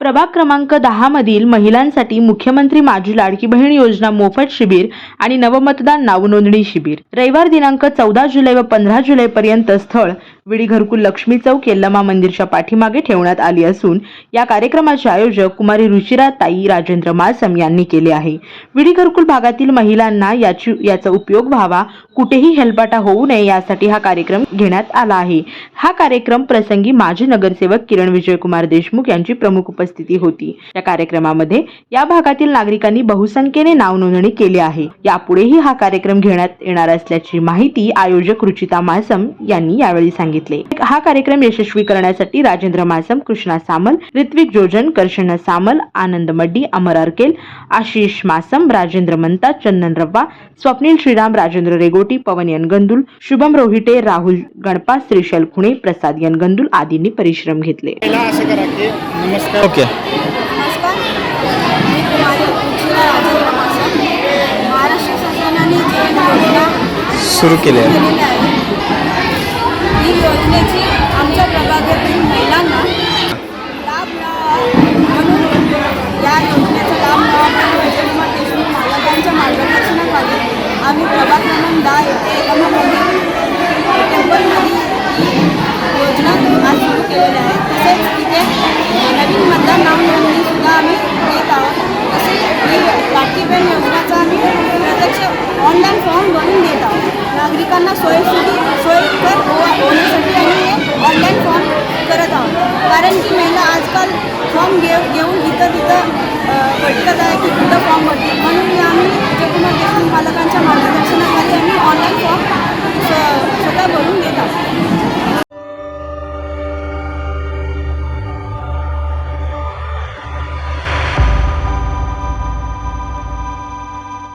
प्रभाग क्रमांक दहा मधील महिलांसाठी मुख्यमंत्री माझी लाडकी बहीण योजना मोफत शिबिर आणि नवमतदान नावनोंदणी शिबिर. रविवार दिनांक चौदा जुलै व पंधरा जुलै पर्यंत स्थळ विडी घरकुल लक्ष्मी चौक यल्लमा मंदिरच्या पाठीमागे ठेवण्यात आली असून या कार्यक्रमाचे आयोजक कुमारी रुचिरा ताई राजेंद्र मालसम यांनी केले आहे. विडी घरकुल भागातील महिलांना याची याचा उपयोग व्हावा कुठेही हेलपाटा होऊ नये यासाठी हा कार्यक्रम घेण्यात आला आहे. हा कार्यक्रम प्रसंगी माजी नगरसेवक किरण विजयकुमार देशमुख यांची प्रमुख उपस्थिती होती. या कार्यक्रमामध्ये या भागातील नागरिकांनी बहुसंख्येने नाव नोंदणी केली आहे. यापुढेही हा कार्यक्रम घेण्यात येणार असल्याची माहिती आयोजक रुचिता मासम यांनी यावेळी सांगितले. हा कार्यक्रम यशस्वी करण्यासाठी राजेंद्र मासम कृष्णा सामल ऋत्विक जोजन कर्षण सामल आनंद मड्डी अमर अर्केल आशिष मासम राजेंद्र मंता चंदन रव्वा स्वप्नील श्रीराम राजेंद्र रेगोटी पवन यनगंदुल शुभम रोहिटे राहुल गणपा श्रीशैल खुणे प्रसाद यनगंदुल आदींनी परिश्रम घेतले. पहिला असं करा की नमस्कार. ओके. नमस्कार. मी कुमारी उज्ज्वला राजेंद्र मासा महाराष्ट्र शासनाने जी योजना सुरू केले ही योजनेची आमच्या प्रभागातील महिलांना लाभ म्हणून या योजनेचा लाभ मिळावा म्हणून विजयकुमार देशमुख मालकांच्या मार्गदर्शनाखाली आम्ही प्रभाग म्हणून दहा येथे एकामा टेम्पलमध्ये ही योजना आज सुरू केलेली आहे. तसेच इथे नवीन मतदार नाव नोंदणी सुद्धा आम्ही देत आहोत. तसेच ही लाटकी योजनाचा आम्ही प्रत्यक्ष ऑनलाईन फॉर्म भरून देत आहोत. नागरिकांना सोयीसुधी सोयीकर हो होण्यासाठी आम्ही हे ऑनलाईन फॉर्म करत आहोत. कारण की महिला आजकाल फॉर्म घेऊ घेऊन इथं तिथं भटकत आहे की कुठं फॉर्म भरते